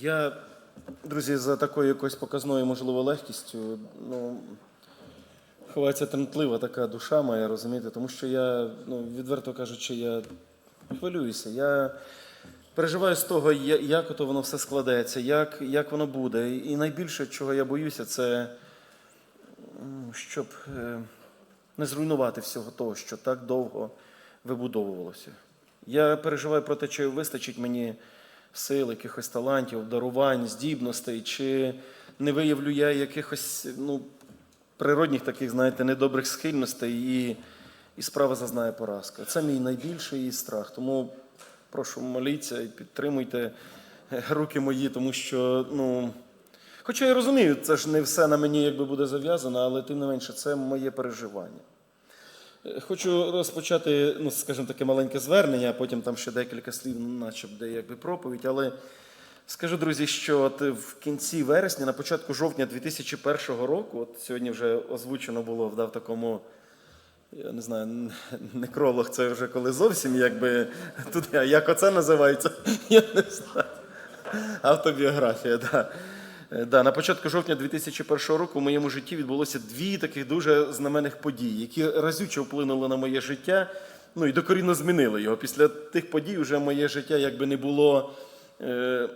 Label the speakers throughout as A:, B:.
A: Я, друзі, за такою якоюсь показною, можливо, легкістю, ну, ховається тремтлива така душа моя, розумієте, тому що я, ну, відверто кажучи, я хвилююся. Я переживаю з того, як ото воно все складеться, як, як воно буде. І найбільше, чого я боюся, це щоб е, не зруйнувати всього того, що так довго вибудовувалося. Я переживаю про те, чи вистачить мені сил, якихось талантів, дарувань, здібностей, чи не виявлю я якихось ну, природних таких, знаєте, недобрих схильностей, і, і справа зазнає поразка. Це мій найбільший страх. Тому прошу моліться і підтримуйте е, руки мої, тому що, ну. Хоча я розумію, це ж не все на мені якби буде зав'язано, але тим не менше, це моє переживання. Хочу розпочати, ну, скажімо, таке маленьке звернення, а потім там ще декілька слів, ну, начебто, якби проповідь. Але скажу, друзі, що от в кінці вересня, на початку жовтня 2001 року, от сьогодні вже озвучено було в такому, я не знаю, некролог, це вже коли зовсім якби туди, як оце називається, я не знаю. Автобіографія, так. Да. Е, Да, на початку жовтня 2001 року в моєму житті відбулося дві таких дуже знаменних події, які разюче вплинули на моє життя, ну і докорінно змінили його. Після тих подій вже моє життя якби не було е,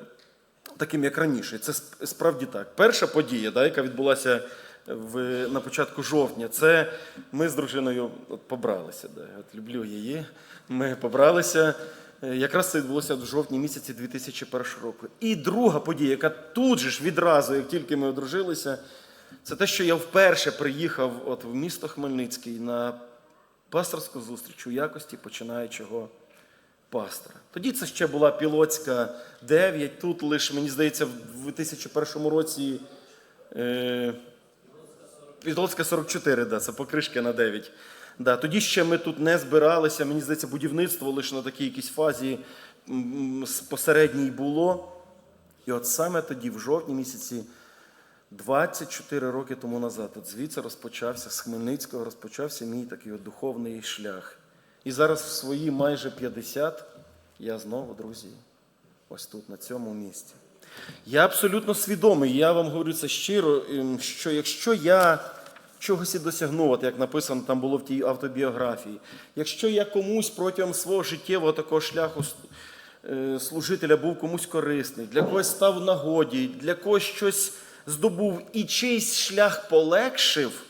A: таким, як раніше. Це справді так. Перша подія, да, яка відбулася в, на початку жовтня, це ми з дружиною от, побралися. Да, от люблю її. Ми побралися. Е, Якраз це відбулося в жовтні місяці 2001 року. І друга подія, яка тут же ж відразу, як тільки ми одружилися, це те, що я вперше приїхав от в місто Хмельницький на пасторську зустріч у якості починаючого пастора. Тоді це ще була пілотська 9, тут лише, мені здається, в 2001 році е, пілотська 44, да, це покришки на 9. Да, тоді ще ми тут не збиралися, мені здається, будівництво лише на такій якійсь фазі посередній було. І от саме тоді, в жовтні місяці, 24 роки тому назад, от звідси розпочався, з Хмельницького розпочався мій такий от духовний шлях. І зараз в свої майже 50 я знову, друзі, ось тут, на цьому місці. Я абсолютно свідомий, я вам говорю це щиро, ем, що якщо я чогось і досягнув, як написано там було в тій автобіографії, якщо я комусь протягом свого життєвого такого шляху е, служителя був комусь корисний, для когось став нагоді, для когось щось здобув і чийсь шлях полегшив,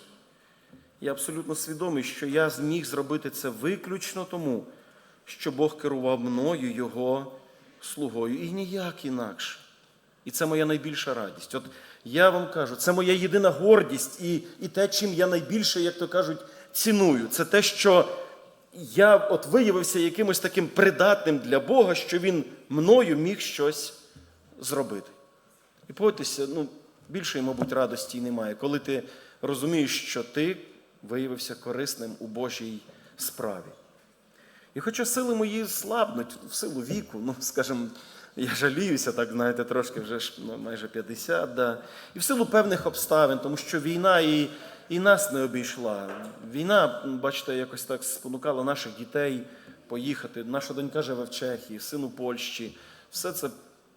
A: я абсолютно свідомий, що я зміг зробити це виключно тому, що Бог керував мною, його слугою, і ніяк інакше. І це моя найбільша радість. От я вам кажу, це моя єдина гордість і, і те, чим я найбільше, як то кажуть, ціную. Це те, що я от виявився якимось таким придатним для Бога, що Він мною міг щось зробити. І погодьтеся, ну, більшої, мабуть, радості немає, коли ти розумієш, що ти виявився корисним у Божій справі. І хоча сили мої слабнуть в силу віку, ну, скажімо, я жаліюся, так знаєте, трошки вже ну, майже 50, да. і в силу певних обставин, тому що війна і, і нас не обійшла. Війна, бачите, якось так спонукала наших дітей поїхати. Наша донька живе в Чехії, син у Польщі. Все це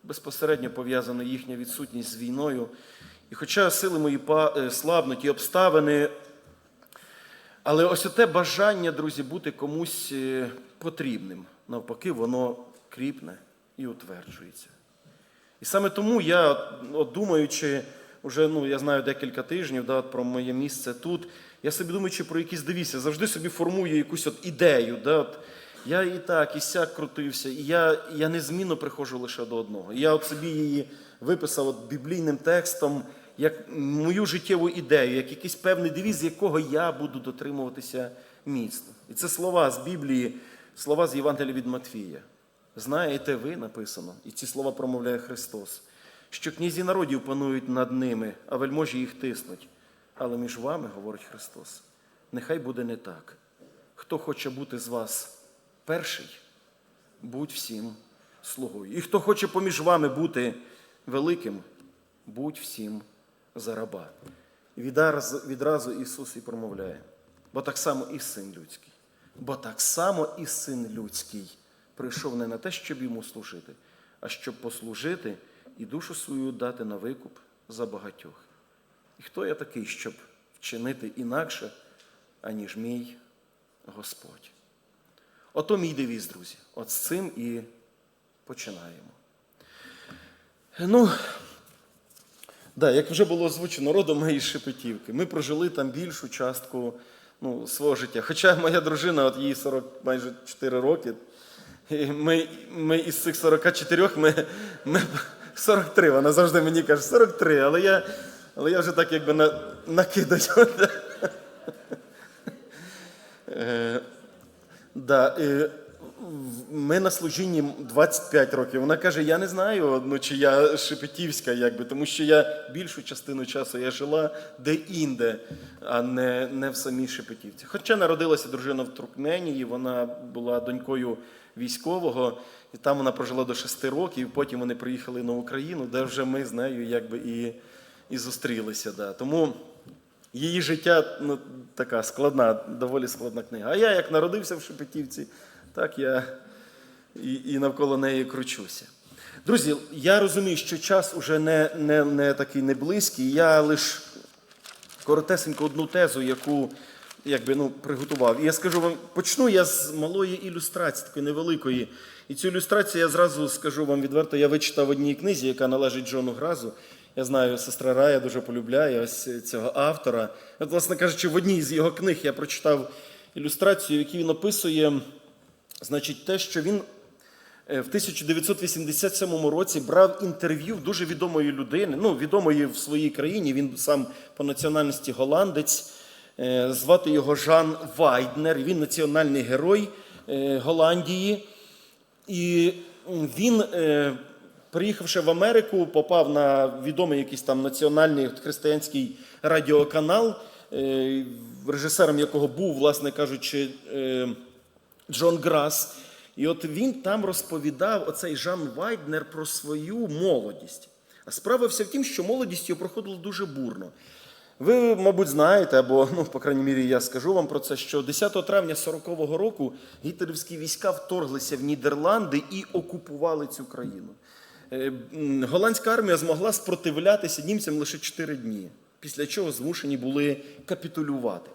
A: безпосередньо пов'язано їхня відсутність з війною. І хоча сили мої е, слабнуть і обставини але ось те бажання, друзі, бути комусь е, потрібним, навпаки, воно кріпне і утверджується. І саме тому я, от, думаючи, вже ну, я знаю декілька тижнів да, про моє місце тут, я собі думаючи про якісь дивіться, завжди собі формую якусь от ідею. Да, от, я і так, і сяк крутився, і я, я незмінно приходжу лише до одного. Я от собі її виписав от біблійним текстом як мою життєву ідею, як якийсь певний девіз, якого я буду дотримуватися міцно. І це слова з Біблії, слова з Євангелія від Матфія. Знаєте ви, написано, і ці слова промовляє Христос, що князі народів панують над ними, а вельможі їх тиснуть. Але між вами, говорить Христос, нехай буде не так. Хто хоче бути з вас перший, будь всім слугою. І хто хоче поміж вами бути великим, будь всім за раба. Відразу Ісус і промовляє, бо так само і син людський. Бо так само і син людський прийшов не на те, щоб йому служити, а щоб послужити і душу свою дати на викуп за багатьох. І хто я такий, щоб вчинити інакше, аніж мій Господь? Ото мій девіз, друзі. От з цим і починаємо. Ну, да, як вже було озвучено, родом із Шепетівки. Ми прожили там більшу частку ну, свого життя. Хоча моя дружина, от їй 40 майже 4 роки, ми, ми із цих 44 ми, ми 43, вона завжди мені каже 43, але я, але я вже так якби на, накидаю. Е, Да, ми на служінні 25 років. Вона каже: я не знаю, ну, чи я шепетівська, якби, тому що я більшу частину часу я жила де-інде, а не, не в самій Шепетівці. Хоча народилася дружина в Туркменії, вона була донькою військового, і там вона прожила до 6 років, потім вони приїхали на Україну, де вже ми з нею якби і, і зустрілися. Да. Тому Її життя ну, така складна, доволі складна книга. А я, як народився в Шепетівці, так я і, і навколо неї кручуся. Друзі, я розумію, що час уже не, не, не такий не близький. Я лише коротесенько одну тезу, яку якби, ну, приготував. І я скажу вам, почну я з малої ілюстрації, такої невеликої. І цю ілюстрацію я зразу скажу вам відверто, я вичитав в одній книзі, яка належить Джону Гразу. Я знаю, сестра Рая дуже полюбляє ось цього автора. От, власне кажучи, в одній з його книг я прочитав ілюстрацію, в якій він описує значить, те, що він е, в 1987 році брав інтерв'ю дуже відомої людини, ну, відомої в своїй країні, він сам по національності голландець, е, звати його Жан Вайднер, він національний герой е, Голландії. І він, приїхавши в Америку, попав на відомий якийсь там національний християнський радіоканал, режисером якого був, власне кажучи, Джон Грас. І от він там розповідав, оцей Жан Вайднер, про свою молодість. А справа вся в тім, що молодість його проходила дуже бурно. Ви, мабуть, знаєте, або, ну, по крайній мірі, я скажу вам про це, що 10 травня 40-го року гітлерівські війська вторглися в Нідерланди і окупували цю країну. Е, Голландська армія змогла спротивлятися німцям лише 4 дні, після чого змушені були капітулювати.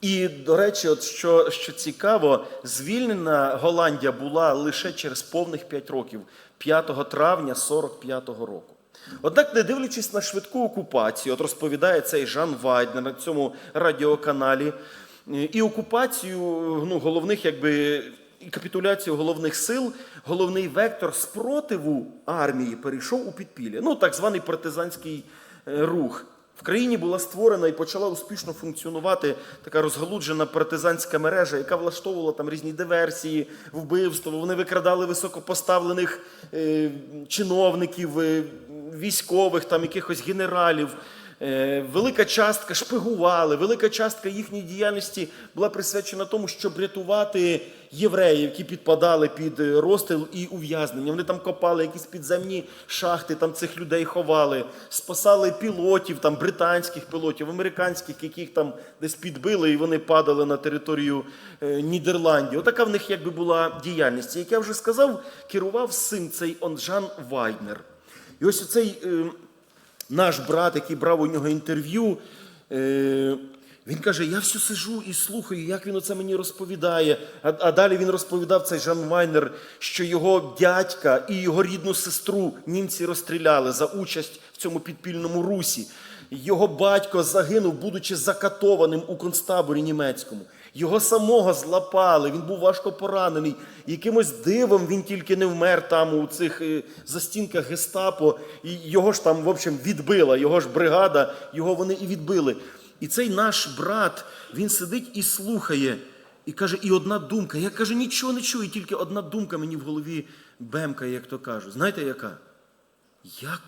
A: І, до речі, от що, що цікаво, звільнена Голландія була лише через повних 5 років, 5 травня 45-го року. Однак, не дивлячись на швидку окупацію, от розповідає цей Жан Вайднер на цьому радіоканалі, е, і окупацію ну, головних, якби, і капітуляцію головних сил, головний вектор спротиву армії перейшов у підпілля. Ну, так званий партизанський е, рух. В країні була створена і почала успішно функціонувати така розгалуджена партизанська мережа, яка влаштовувала там різні диверсії, вбивства. Вони викрадали високопоставлених е, чиновників, е, військових, там якихось генералів. Е, Велика частка шпигували, велика частка їхньої діяльності була присвячена тому, щоб рятувати євреїв, які підпадали під е, розстріл і ув'язнення. Вони там копали якісь підземні шахти, там цих людей ховали, спасали пілотів, там британських пілотів, американських, яких там десь підбили, і вони падали на територію е, Нідерландів. Отака в них якби була діяльність. Як я вже сказав, керував син цей Онжан Вайднер. І ось оцей. Наш брат, який брав у нього інтерв'ю, е, він каже: я все сижу і слухаю, як він оце мені розповідає. А, а далі він розповідав цей Жан Майнер, що його дядька і його рідну сестру німці розстріляли за участь в цьому підпільному русі. Його батько загинув, будучи закатованим у концтаборі німецькому. Його самого злапали, він був важко поранений. Якимось дивом він тільки не вмер там у цих е, застінках гестапо. І його ж там, в общем, відбила, його ж бригада, його вони і відбили. І цей наш брат, він сидить і слухає, і каже, і одна думка. Я каже, нічого не чую, тільки одна думка мені в голові бемкає, як то кажуть. Знаєте яка? Як,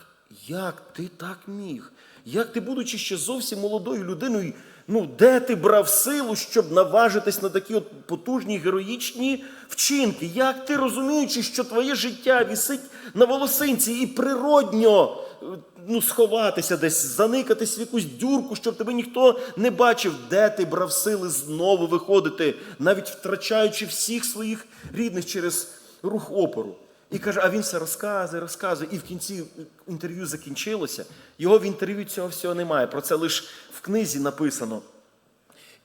A: як ти так міг? Як ти, будучи ще зовсім молодою людиною, ну де ти брав силу, щоб наважитись на такі от потужні героїчні вчинки? Як ти розуміючи, що твоє життя вісить на волосинці і природньо е, ну, сховатися десь, заникатись в якусь дюрку, щоб тебе ніхто не бачив, де ти брав сили знову виходити, навіть втрачаючи всіх своїх рідних через рух опору? І каже, а він все розказує, розказує. І в кінці інтерв'ю закінчилося. Його в інтерв'ю цього всього немає. Про це лише в книзі написано.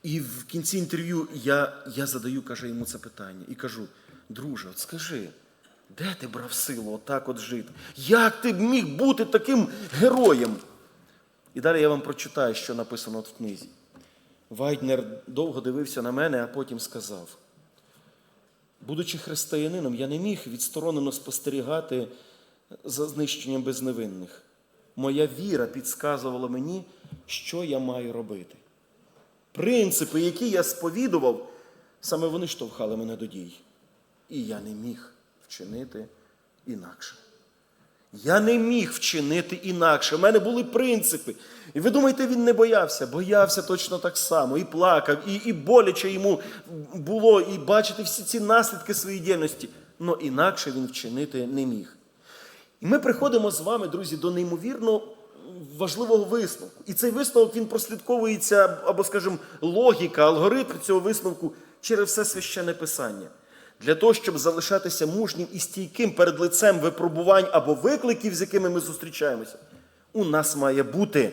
A: І в кінці інтерв'ю я, я задаю, каже, йому це питання і кажу: друже, от скажи, де ти брав силу отак от жити? Як ти міг бути таким героєм? І далі я вам прочитаю, що написано от в книзі. Вайднер довго дивився на мене, а потім сказав: будучи християнином, я не міг відсторонено спостерігати за знищенням безневинних. Моя віра підказувала мені, що я маю робити. Принципи, які я сповідував, саме вони штовхали мене до дій. І я не міг вчинити інакше. Я не міг вчинити інакше. У мене були принципи. І ви думаєте, він не боявся? Боявся точно так само. І плакав, і, і боляче йому було, і бачити всі ці наслідки своєї діяльності. Но інакше він вчинити не міг. І ми приходимо з вами, друзі, до неймовірно важливого висновку. І цей висновок він прослідковується, або, скажімо, логіка, алгоритм цього висновку через все священне писання. Для того, щоб залишатися мужнім і стійким перед лицем випробувань або викликів, з якими ми зустрічаємося, у нас має бути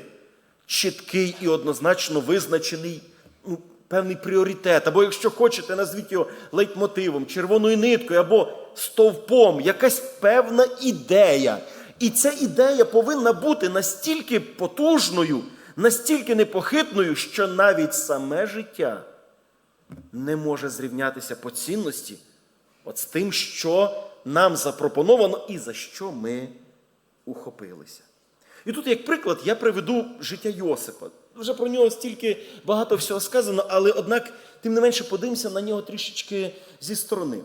A: чіткий і однозначно визначений ну, певний пріоритет. Або, якщо хочете, назвіть його лейтмотивом, червоною ниткою або стовпом, якась певна ідея. І ця ідея повинна бути настільки потужною, настільки непохитною, що навіть саме життя не може зрівнятися по цінності от з тим, що нам запропоновано і за що ми ухопилися. І тут, як приклад, я приведу життя Йосипа. Вже про нього стільки багато всього сказано, але однак, тим не менше, подивимося на нього трішечки зі сторони.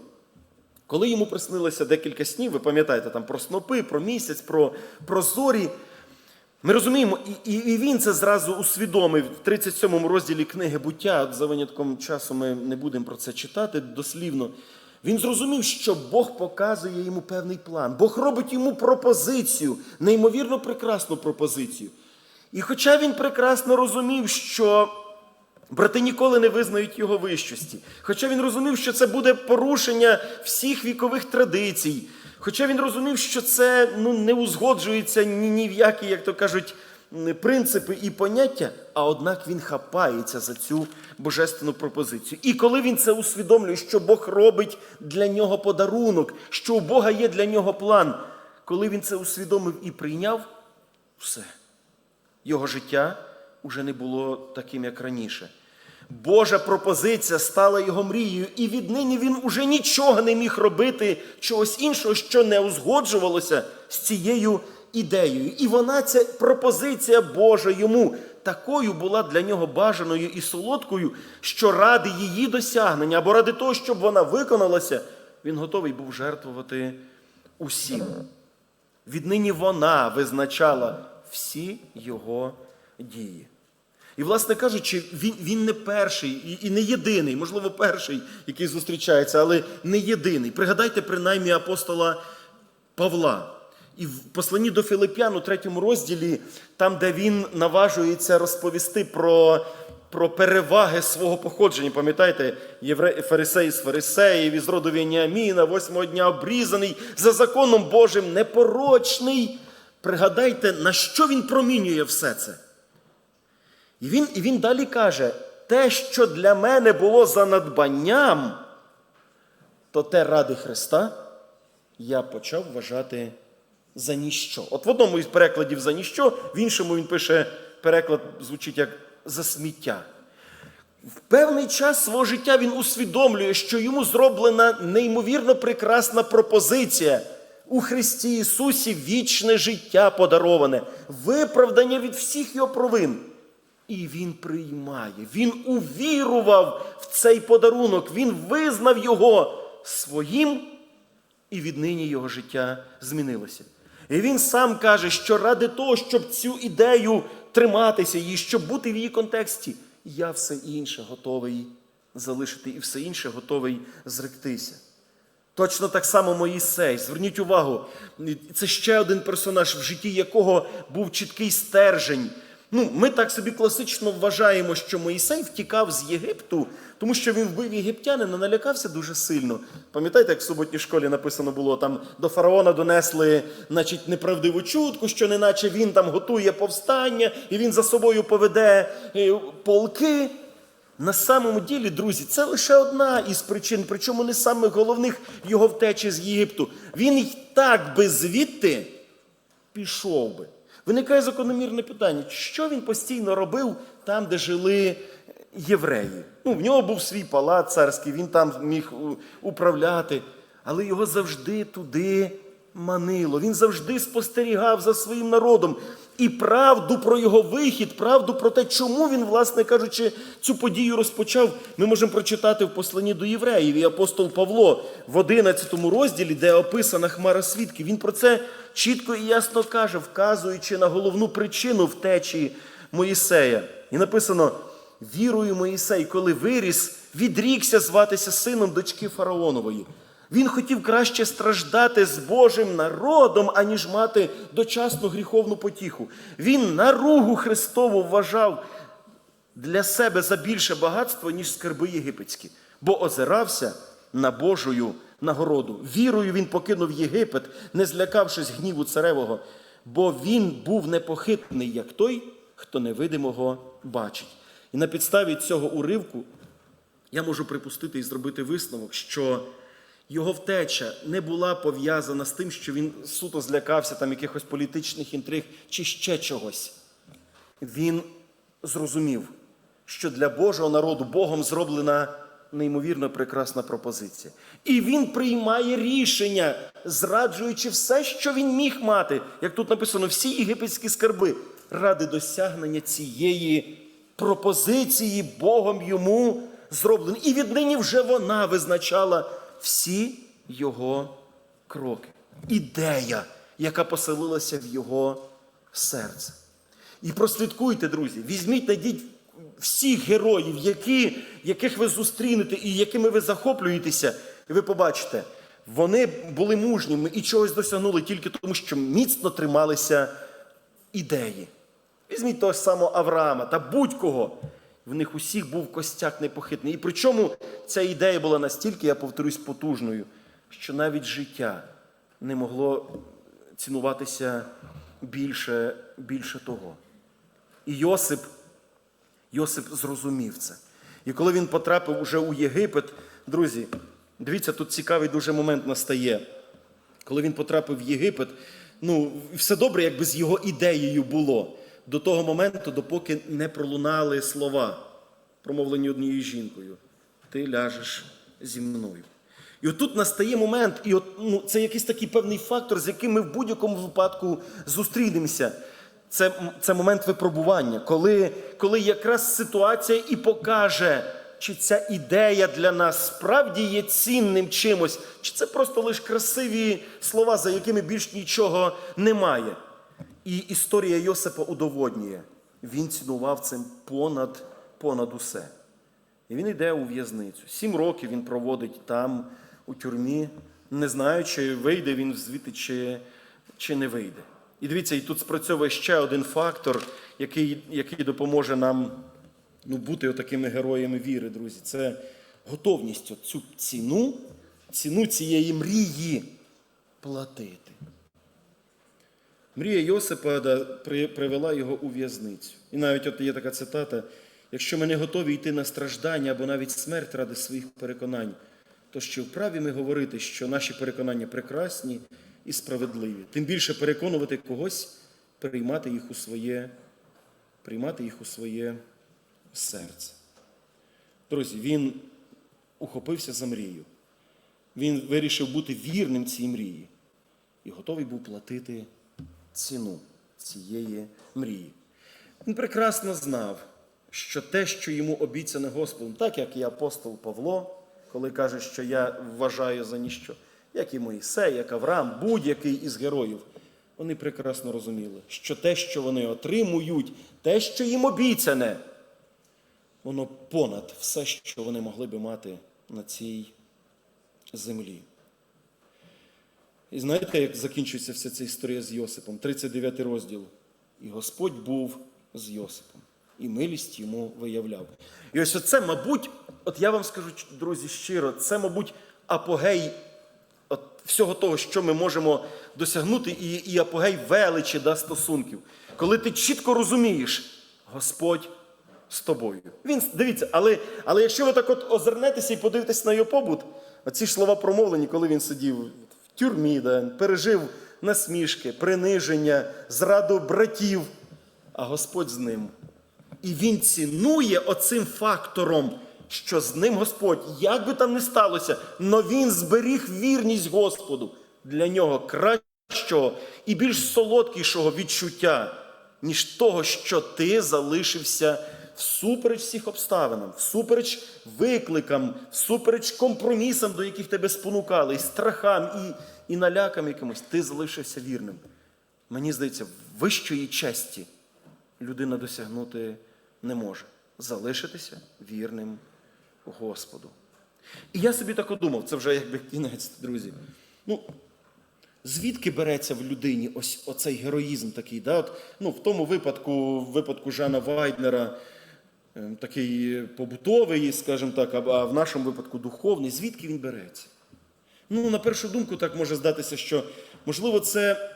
A: Коли йому приснилося декілька снів, ви пам'ятаєте там про снопи, про місяць, про, про зорі. Ми розуміємо, і, і, він це зразу усвідомив в 37-му розділі книги буття. За винятком часу ми не будемо про це читати дослівно. Він зрозумів, що Бог показує йому певний план. Бог робить йому пропозицію, неймовірно прекрасну пропозицію. І хоча він прекрасно розумів, що брати ніколи не визнають його вищості, хоча він розумів, що це буде порушення всіх вікових традицій, хоча він розумів, що це ну, не узгоджується ні, ні в які, як то кажуть, принципи і поняття, а однак він хапається за цю божественну пропозицію. І коли він це усвідомлює, що Бог робить для нього подарунок, що у Бога є для нього план, коли він це усвідомив і прийняв, все. Його життя уже не було таким, як раніше. Божа пропозиція стала його мрією, і віднині він уже нічого не міг робити, чогось іншого, що не узгоджувалося з цією ідеєю. І вона, ця пропозиція Божа йому такою була для нього бажаною і солодкою, що ради її досягнення або ради того, щоб вона виконалася, він готовий був жертвувати усім. Віднині вона визначала всі його дії. І, власне кажучи, він, він не перший і, і не єдиний, можливо, перший, який зустрічається, але не єдиний. Пригадайте принаймні апостола Павла. І в посланні до Филип'ян у третьому розділі, там, де він наважується розповісти про, про переваги свого походження. Пам'ятаєте, євре... фарисей з фарисеїв, із роду Веніаміна, восьмого дня обрізаний, за законом Божим, непорочний. Пригадайте, на що він промінює все це. І він, і він далі каже: те, що для мене було за надбанням, то те ради Христа я почав вважати за ніщо. От в одному із перекладів за ніщо, в іншому він пише, переклад звучить як за сміття. В певний час свого життя він усвідомлює, що йому зроблена неймовірно прекрасна пропозиція у Христі Ісусі вічне життя подароване, виправдання від всіх його провин. І він приймає, він увірував в цей подарунок, він визнав його своїм, і віднині його життя змінилося. І він сам каже, що ради того, щоб цю ідею триматися її, щоб бути в її контексті, я все інше готовий залишити і все інше готовий зректися. Точно так само Моїсей. Зверніть увагу, це ще один персонаж, в житті якого був чіткий стержень, Ну, ми так собі класично вважаємо, що Моїсей втікав з Єгипту, тому що він вбив єгиптянина, налякався дуже сильно. Пам'ятаєте, як в суботній школі написано було, там до фараона донесли значить, неправдиву чутку, що неначе він там готує повстання, і він за собою поведе е, полки. На самому ділі, друзі, це лише одна із причин, причому не самих головних його втечі з Єгипту. Він й так би звідти пішов би. Виникає закономірне питання, що він постійно робив там, де жили євреї. Ну, в нього був свій палац царський, він там міг управляти, але його завжди туди манило. Він завжди спостерігав за своїм народом. І правду про його вихід, правду про те, чому він, власне кажучи, цю подію розпочав, ми можемо прочитати в посланні до євреїв. І апостол Павло в 11 розділі, де описана хмара свідків, він про це чітко і ясно каже, вказуючи на головну причину втечі Моїсея. І написано: вірою Моїсей, коли виріс, відрікся зватися сином дочки фараонової. Він хотів краще страждати з Божим народом, аніж мати дочасну гріховну потіху. Він наругу Христову вважав для себе за більше багатство, ніж скарби єгипетські, бо озирався на Божою нагороду. Вірою він покинув Єгипет, не злякавшись гніву царевого, бо він був непохитний, як той, хто невидимого бачить. І на підставі цього уривку я можу припустити і зробити висновок, що його втеча не була пов'язана з тим, що він суто злякався там якихось політичних інтриг чи ще чогось. Він зрозумів, що для Божого народу Богом зроблена неймовірно прекрасна пропозиція. І він приймає рішення, зраджуючи все, що він міг мати, як тут написано, всі єгипетські скарби, ради досягнення цієї пропозиції Богом йому зроблені. І віднині вже вона визначала всі його кроки. Ідея, яка поселилася в його серце. І прослідкуйте, друзі, візьміть, найдіть всіх героїв, які, яких ви зустрінете і якими ви захоплюєтеся, і ви побачите, вони були мужніми і чогось досягнули тільки тому, що міцно трималися ідеї. Візьміть того самого Авраама та будь-кого. В них усіх був костяк непохитний. І причому ця ідея була настільки, я повторюсь, потужною, що навіть життя не могло цінуватися більше, більше того. І Йосип, Йосип зрозумів це. І коли він потрапив уже у Єгипет, друзі, дивіться, тут цікавий дуже момент настає. Коли він потрапив в Єгипет, ну, все добре, якби з його ідеєю було. До того моменту, допоки не пролунали слова, промовлені однією жінкою. Ти ляжеш зі мною. І отут настає момент, і от, ну, це якийсь такий певний фактор, з яким ми в будь-якому випадку зустрінемося. Це, це момент випробування, коли, коли якраз ситуація і покаже, чи ця ідея для нас справді є цінним чимось, чи це просто лише красиві слова, за якими більш нічого немає. І історія Йосипа удоводнює. Він цінував це понад, понад усе. І він йде у в'язницю. Сім років він проводить там, у тюрмі, не знаючи, вийде він звідти чи, чи не вийде. І дивіться, і тут спрацьовує ще один фактор, який, який допоможе нам ну, бути отакими героями віри, друзі. Це готовність цю ціну, ціну цієї мрії платити. Мрія Йосипа привела його у в'язницю. І навіть от є така цитата: якщо ми не готові йти на страждання або навіть смерть ради своїх переконань, то ще вправі ми говорити, що наші переконання прекрасні і справедливі. Тим більше переконувати когось, приймати їх у своє, приймати їх у своє серце. Друзі, він ухопився за мрію. Він вирішив бути вірним цій мрії і готовий був платити ціну цієї мрії. Він прекрасно знав, що те, що йому обіцяне Господом, так як і апостол Павло, коли каже, що я вважаю за ніщо, як і Моїсей, як Авраам, будь-який із героїв, вони прекрасно розуміли, що те, що вони отримують, те, що їм обіцяне, воно понад все, що вони могли би мати на цій землі. І знаєте, як закінчується вся ця історія з Йосипом? 39 розділ. І Господь був з Йосипом і милість йому виявляв. І ось це, мабуть, от я вам скажу, друзі, щиро, це, мабуть, апогей от всього того, що ми можемо досягнути, і, і апогей величі да, стосунків. Коли ти чітко розумієш, Господь з тобою. Він, дивіться, але, але якщо ви так от озирнетеся і подивитесь на його побут, оці ж слова промовлені, коли він сидів тюрмі, пережив насмішки, приниження, зраду братів, а Господь з ним. І він цінує оцим фактором, що з ним Господь, як би там не сталося, но він зберіг вірність Господу для нього кращого і більш солодкішого відчуття, ніж того, що ти залишився всупереч всіх обставинам, всупереч викликам, всупереч компромісам, до яких тебе спонукали, і страхам, і, і налякам якимось, ти залишився вірним. Мені здається, вищої честі людина досягнути не може. Залишитися вірним Господу. І я собі так думав, це вже якби кінець, друзі. Ну, звідки береться в людині ось оцей героїзм такий? Да? От, ну, в тому випадку, в випадку Жана Вайднера, такий побутовий, скажімо так, а- в нашому випадку духовний, звідки він береться? Ну, на першу думку, так може здатися, що можливо це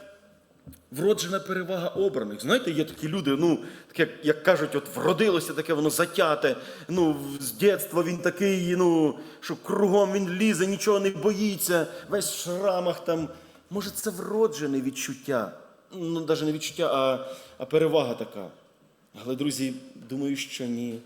A: вроджена перевага обраних. Знаєте, є такі люди, ну, таке, як кажуть, от вродилося таке воно затяте. Ну, з дитинства він такий, ну, що кругом він лізе, нічого не боїться, весь в шрамах там. Може, це вроджене відчуття. Ну, навіть не відчуття, а, а перевага така. Але, друзі, думаю, що ні.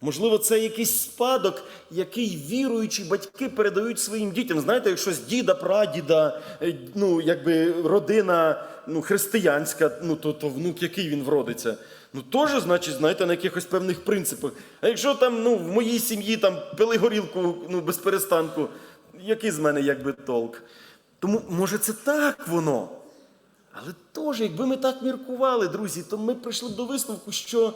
A: Можливо, це якийсь спадок, який віруючі батьки передають своїм дітям. Знаєте, якщо з діда, прадіда, е, ну, якби родина ну, християнська, ну, то, то внук, який він вродиться. Ну, теж, значить, знаєте, на якихось певних принципах. А якщо там, ну, в моїй сім'ї там пили горілку ну, без перестанку, який з мене якби толк? Тому, може, це так воно. Але теж, якби ми так міркували, друзі, то ми прийшли до висновку, що,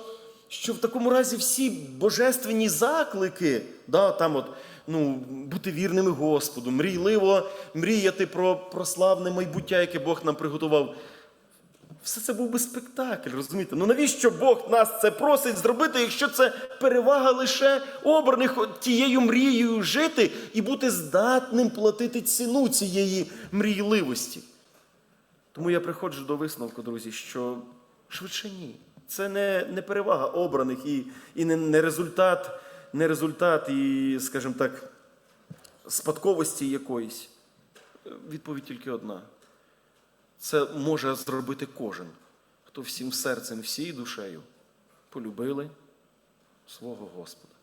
A: що в такому разі всі божественні заклики, да, там от, ну, бути вірними Господу, мрійливо мріяти про, про славне майбуття, яке Бог нам приготував. Все це був би спектакль, розумієте? Ну навіщо Бог нас це просить зробити, якщо це перевага лише обраних тією мрією жити і бути здатним платити ціну цієї мрійливості? Тому я приходжу до висновку, друзі, що швидше ні. Це не, не перевага обраних і, і не, не, результат, не результат і, скажімо так, спадковості якоїсь. Відповідь тільки одна. Це може зробити кожен, хто всім серцем, всією душею полюбили свого Господа.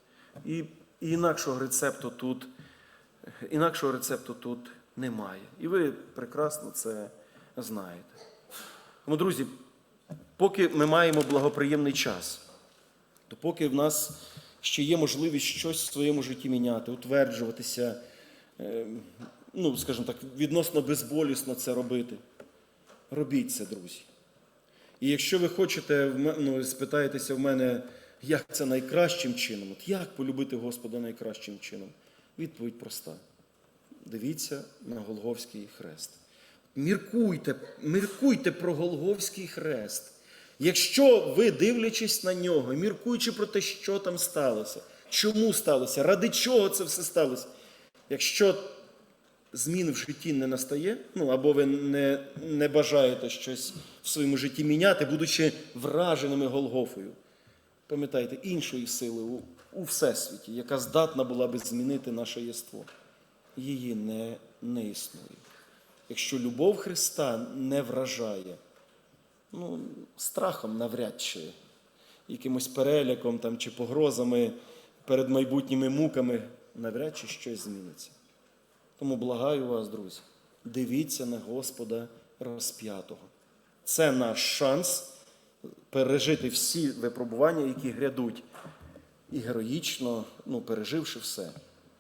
A: І, і інакшого рецепту тут, інакшого рецепту тут немає. І ви прекрасно це знаєте. Тому, друзі, поки ми маємо благоприємний час, то поки в нас ще є можливість щось в своєму житті міняти, утверджуватися, е, ну, скажімо так, відносно безболісно це робити. Робіть це, друзі. І якщо ви хочете, ну, спитаєтеся в мене, як це найкращим чином, от як полюбити Господа найкращим чином? Відповідь проста. Дивіться на Голговський хрест. Міркуйте, міркуйте про Голговський хрест. Якщо ви, дивлячись на нього, міркуючи про те, що там сталося, чому сталося, ради чого це все сталося, якщо змін в житті не настає, ну або ви не, не бажаєте щось в своєму житті міняти, будучи враженими Голгофою, пам'ятайте, іншої сили у, у Всесвіті, яка здатна була би змінити наше єство, її не, не існує. Якщо любов Христа не вражає, ну, страхом навряд чи якимось переляком там, чи погрозами перед майбутніми муками, навряд чи щось зміниться. Тому благаю вас, друзі, дивіться на Господа розп'ятого. Це наш шанс пережити всі випробування, які грядуть, і героїчно, ну, переживши все,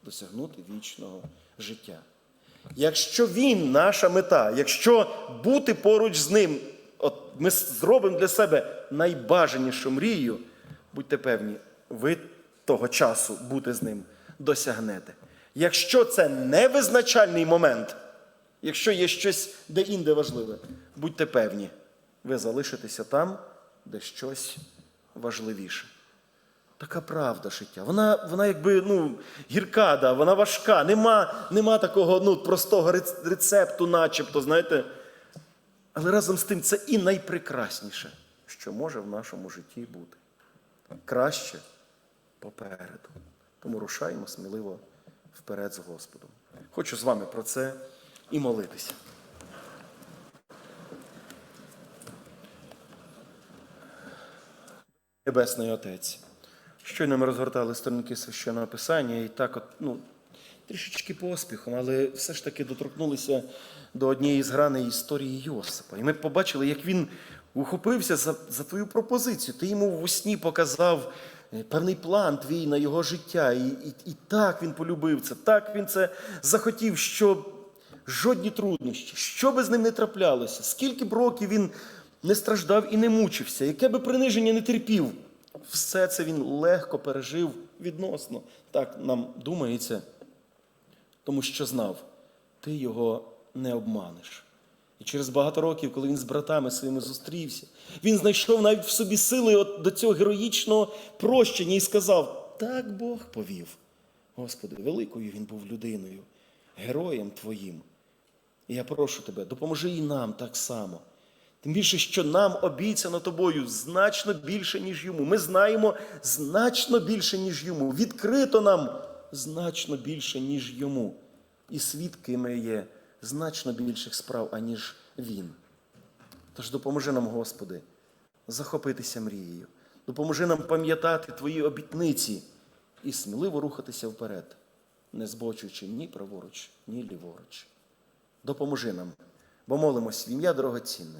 A: досягнути вічного життя. Якщо він наша мета, якщо бути поруч з ним, от ми зробимо для себе найбажанішу мрію, будьте певні, ви того часу бути з ним досягнете. Якщо це не визначальний момент, якщо є щось де-інде важливе, будьте певні, ви залишитеся там, де щось важливіше. Така правда життя. Вона, вона якби ну, гірка, да, вона важка. Нема, нема такого ну, простого рецепту, начебто, знаєте. Але разом з тим це і найпрекрасніше, що може в нашому житті бути. Краще попереду. Тому рушаємо сміливо вперед з Господом. Хочу з вами про це і молитися. Небесний Отець. Щойно ми розгортали сторінки священного писання і так, от, ну, трішечки поспіхом, але все ж таки доторкнулися до однієї з граней історії Йосипа. І ми побачили, як він ухопився за, за твою пропозицію. Ти йому в сні показав е, певний план твій на його життя. І, і, і так він полюбив це, так він це захотів, що жодні труднощі, що би з ним не траплялося, скільки б років він не страждав і не мучився, яке би приниження не терпів, все це він легко пережив відносно. Так нам думається, тому що знав, ти його не обманеш. І через багато років, коли він з братами своїми зустрівся, він знайшов навіть в собі сили от до цього героїчного прощення і сказав: так Бог повів. Господи, великою він був людиною, героєм Твоїм. І я прошу тебе, допоможи і нам так само. Тим більше, що нам обіцяно тобою значно більше, ніж йому. Ми знаємо значно більше, ніж йому. Відкрито нам значно більше, ніж йому. І свідками є значно більших справ, аніж він. Тож допоможи нам, Господи, захопитися мрією. Допоможи нам пам'ятати Твої обітниці і сміливо рухатися вперед, не збочуючи ні праворуч, ні ліворуч. Допоможи нам, бо молимось в ім'я дорогоцінне,